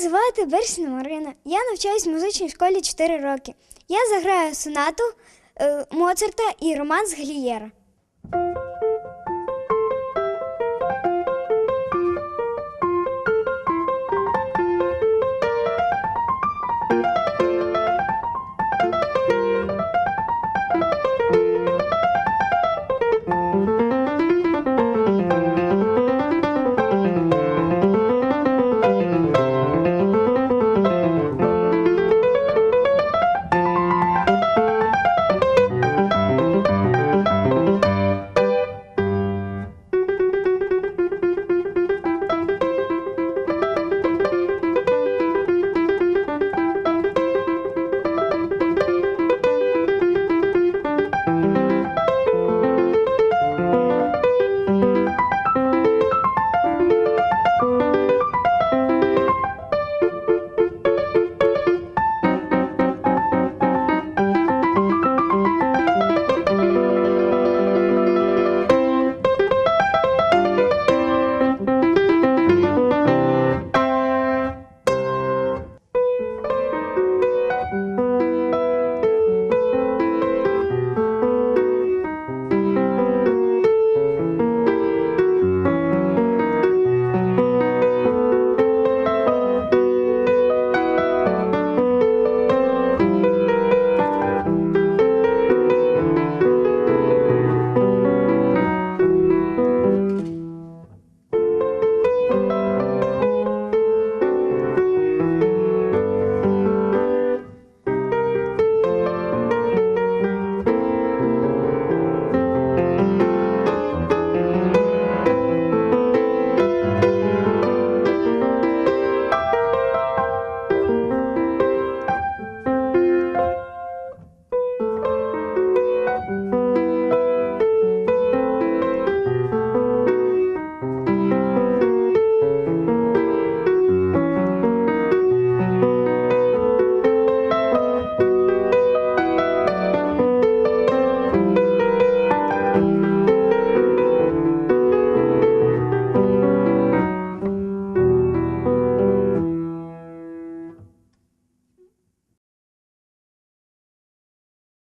звати Берсіна Марина. Я навчаюсь в музичній школі 4 роки. Я заграю сонату е, Моцарта і романс Глієра.